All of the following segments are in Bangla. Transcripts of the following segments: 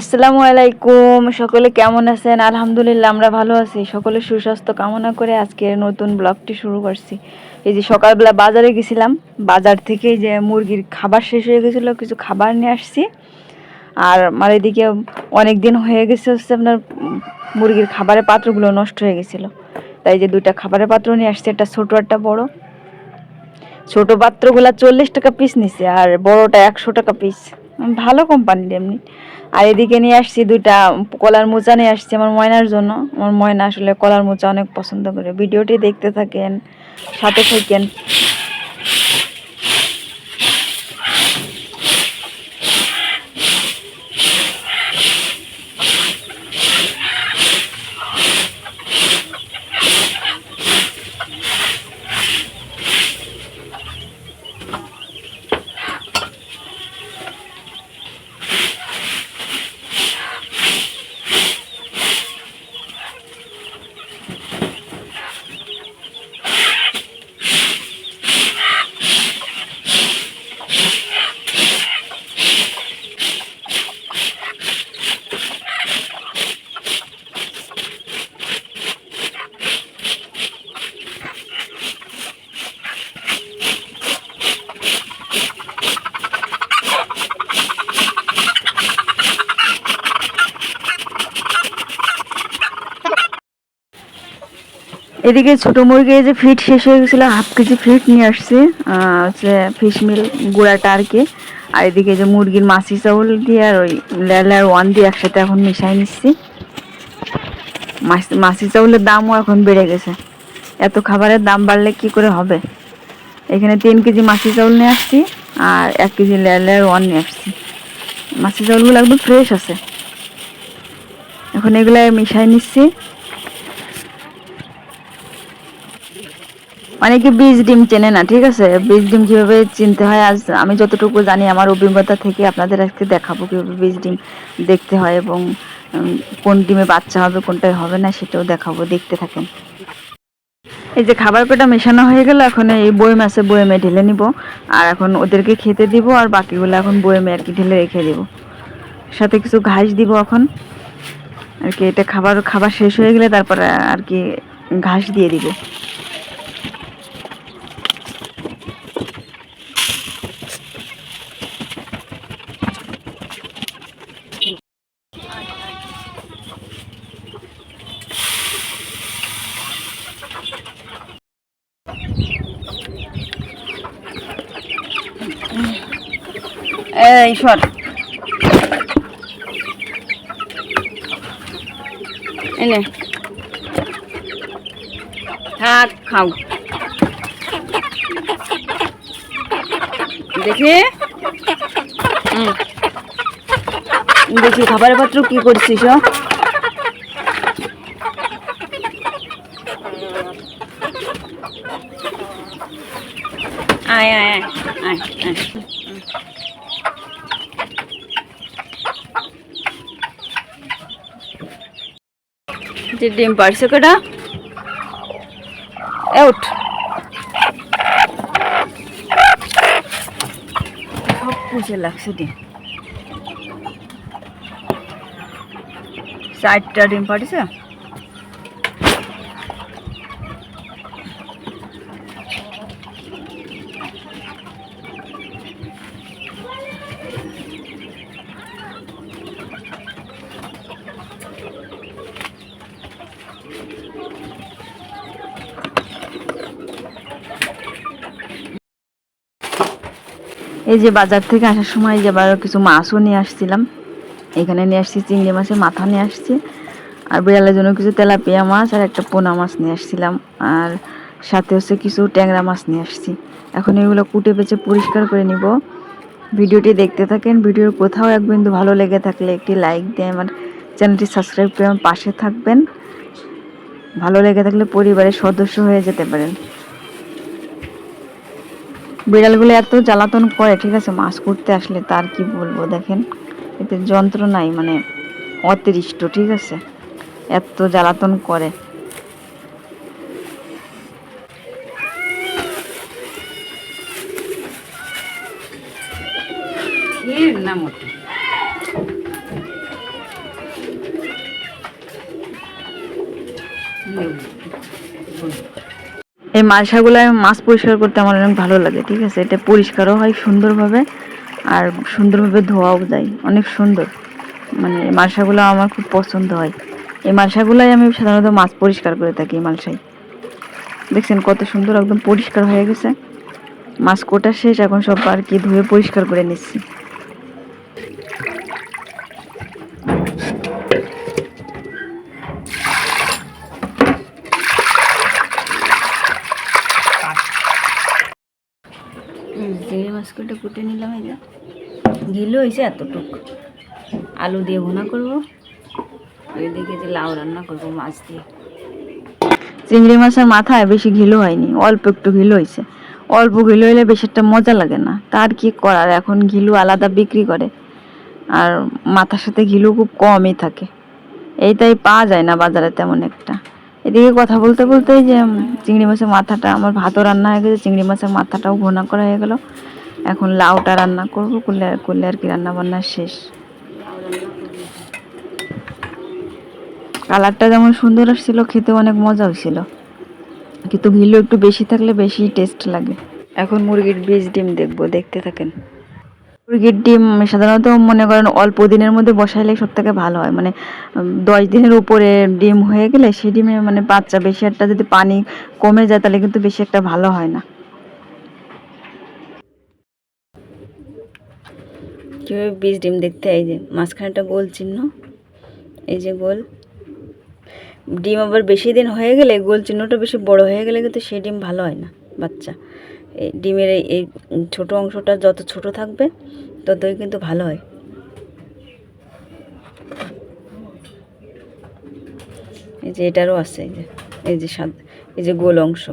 আসসালামু আলাইকুম, সকলে কেমন আছেন? আলহামদুলিল্লাহ, আমরা ভালো আছি। সকলে সুস্বাস্থ্য কামনা করে আজকে নতুন ব্লগটি শুরু করছি। এই যে সকালবেলা বাজারে গেছিলাম, বাজার থেকে যে মুরগির খাবার শেষ হয়ে গেছিল, কিছু খাবার নিয়ে আসছি। আর আমার এদিকে অনেক দিন হয়ে গেছে হচ্ছে আপনার মুরগির খাবারের পাত্রগুলো নষ্ট হয়ে গেছিল। তাই যে দুইটা খাবারের পাত্র নিয়ে আসছি, একটা ছোটো, একটা বড়। ছোট পাত্রগুলা চল্লিশ টাকা পিস নিছে, আর বড়টা একশো টাকা পিস ভালো কোম্পানির এমনি। আর এদিকে নিয়ে আসছি দুটা কলার মোচা নিয়ে আসছি আমার ময়নার জন্য। আমার ময়না আসলে কলার মোচা অনেক পছন্দ করে। ভিডিওটি দেখতে থাকেন, সাথে থাকেন। এদিকে ছোট মুরগি যে ফিট শেষ হয়ে গেছিল হাফ কেজি ফিট নিয়ে আসছি হচ্ছে ফিশ মিল গুঁড়াটা আর কি। আর এদিকে যে মুরগির মাছি চাউল দিয়ে আর ওই লেয়ার ওয়ান দিয়ে একসাথে এখন মিশাই নিচ্ছি। মাছি চাউলের দামও এখন বেড়ে গেছে। এত খাবারের দাম বাড়লে কি করে হবে? এখানে তিন কেজি মাছি চাউল নিয়ে আসছি, আর এক কেজি লেয়ার ওয়ান নিয়ে আসছি। মাছি চাউলগুলো একদম ফ্রেশ আছে। এখন এগুলো মিশাই নিচ্ছি। অনেকে বীজ ডিম চেনে না, ঠিক আছে? বীজ ডিম কীভাবে চিনতে হয়? আজ আমি যতটুকু জানি, আমার অভিজ্ঞতা থেকে আপনাদের আজকে দেখাবো কীভাবে বীজ ডিম দেখতে হয় এবং কোন ডিমে বাচ্চা হবে কোনটাই হবে না, সেটাও দেখাবো, দেখতে থাকেন। এই যে খাবার পেটা মেশানো হয়ে গেল, এখন এই বয়েম আছে বয়েমে ঢেলে নিব। আর এখন ওদেরকে খেতে দিব, আর বাকিগুলো এখন বয়েমে আর কি ঢেলে রেখে দিব। সাথে কিছু ঘাস দিব এখন। আর কি এটা খাবার খাবার শেষ হয়ে গেলে তারপরে আর কি ঘাস দিয়ে দিব। এই, সর। এনে থাক, খাও। দেখি। দেখি খাবারের পাত্র কি করছিস? আয় আয় আয় আয় আয়। যে ডিম পারছে কেটা? উঠ। সব পুষে লাগছে ডিম। চারটা ডিম পাঠিয়েছে এই যে বাজার থেকে আসার সময় যে আবার কিছু মাছও নিয়ে আসছিলাম। এখানে নিয়ে আসছি চিংড়ি মাছের মাথা নিয়ে আসছি। আর বিড়ালের জন্য কিছু তেলাপিয়া মাছ আর একটা পোনা মাছ নিয়ে আসছিলাম। আর সাথে হচ্ছে কিছু ট্যাংরা মাছ নিয়ে আসছি। এখন এগুলো কুটে বেছে পরিষ্কার করে নিব। ভিডিওটি দেখতে থাকেন, ভিডিওর কোথাও এক বিন্দু ভালো লেগে থাকলে একটি লাইক দিয়ে আমার চ্যানেলটি সাবস্ক্রাইব করে আমার পাশে থাকবেন। ভালো লেগে থাকলে পরিবারের সদস্য হয়ে যেতে পারেন। বিড়ালগুলো এত জ্বালাতন করে, ঠিক আছে, মাছ করতে আসলে তার কি বলব, দেখেন? এতে যন্ত্রণাই মানে অতিরিষ্ট, ঠিক আছে? এত জ্বালাতন করে। না এই মালসাগুলো মাছ পরিষ্কার করতে আমার অনেক ভালো লাগে, ঠিক আছে? এটা পরিষ্কারও হয় সুন্দরভাবে আর সুন্দরভাবে ধোয়াও যায়, অনেক সুন্দর। মানে মালসাগুলো আমার খুব পছন্দ হয়। এই মালসাগুলাই আমি সাধারণত মাছ পরিষ্কার করে থাকি মালসাই দেখছেন কত সুন্দর একদম পরিষ্কার হয়ে গেছে। মাছ কোটা শেষ, এখন সব আর কি ধুয়ে পরিষ্কার করে নিচ্ছি। চিংড়ি মাছটা কুটে নিলাম এই যে ঘিলো হয়েছে এতটুক। আলু দিয়ে ভুনা করব। ওইদিকে যে লাউ রান্না করব মাছ দিয়ে। চিংড়ি মাছের মাথায় বেশি ঘিলো হয়নি, অল্প একটু ঘিলো হয়েছে। অল্প ঘিলো হইলে বেশি একটা মজা লাগে না। তার কি করার? এখন ঘিলু আলাদা বিক্রি করে। আর মাথার সাথে ঘিলু খুব কমই থাকে। এইটাই পাওয়া যায় না বাজারে তেমন একটা। এদিকে কথা বলতে বলতেই যে চিংড়ি মাছের মাথাটা, আমার ভাতও রান্না হয়ে গেছে, চিংড়ি মাছের মাথাটাও ভোনা করা হয়ে গেল। এখন লাউটা রান্না করব, করলে করলে আর কি রান্না বান্না শেষ। কালারটা যেমন সুন্দর আসছিল খেতে অনেক মজা হয়েছিল। কিন্তু ঘিলু একটু বেশি থাকলে বেশি টেস্ট লাগে। এখন মুরগির বীজ ডিম দেখব, দেখতে থাকেন। মুরগির ডিম সাধারণত মনে করেন অল্প দিনের মধ্যে বসাইলে সব থেকে ভালো হয়। মানে দশ দিনের উপরে ডিম হয়ে গেলে সেই ডিমে মানে বাচ্চা বেশি একটা যদি পানি কমে যায় তাহলে কিন্তু বেশি একটা ভালো হয় না। কীভাবে বীজ ডিম দেখতে? এই যে মাঝখানেটা গোল চিহ্ন, এই যে গোল। ডিম আবার বেশি দিন হয়ে গেলে গোল চিহ্নটা বেশি বড় হয়ে গেলে কিন্তু সেই ডিম ভালো হয় না বাচ্চা। এই ডিমের এই ছোট অংশটা যত ছোট থাকবে, ততই কিন্তু ভালো হয়। এই যে এটারও আছে, এই যে এই যে সাদ, এই যে গোল অংশ।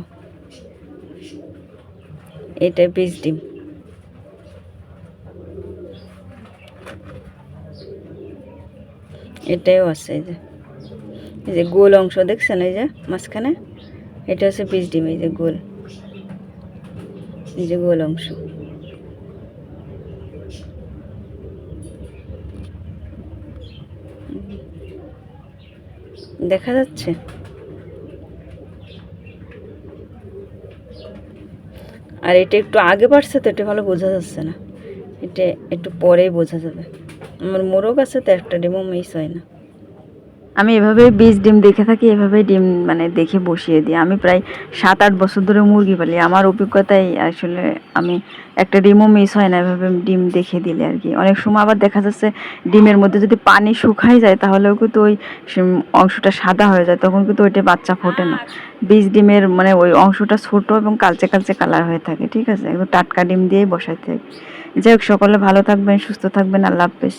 এটা বীজ ডিম। এটাও আছে, এই যে এই যে গোল অংশ দেখছেন, এই যে মাঝখানে? এটা হচ্ছে বীজ ডিম, এই যে গোল। এই যে গোল অংশ। দেখা যাচ্ছে। আর এটা একটু আগে বাড়ছে তো, এটা ভালো বোঝা যাচ্ছে না। এটা একটু পরেই বোঝা যাবে। আমার মোরগ আছে তো, একটা ডিমও মিস হয় না। আমি এভাবে বীজ, ডিম দেখে থাকি এভাবে ডিম মানে দেখে বসিয়ে দিই। আমি প্রায় সাত আট বছর ধরে মুরগি পালি। আমার অভিজ্ঞতায় আসলে আমি একটা ডিমও মিস হয় না, এভাবে ডিম দেখে দিলে আর কি। অনেক সময় আবার দেখা যাচ্ছে ডিমের মধ্যে যদি পানি শুকাই যায়, তাহলেও কিন্তু ওই অংশটা সাদা হয়ে যায়। তখন কিন্তু ওইটা বাচ্চা ফোটে না। বীজ, ডিমের মানে ওই অংশটা ছোট এবং কালচে কালচে কালার হয়ে থাকে। ঠিক আছে? একদম টাটকা ডিম দিয়েই বসাইতে হয়। যাই হোক, সকলে ভালো থাকবেন, সুস্থ থাকবেন। আল্লাহ হাফেজ।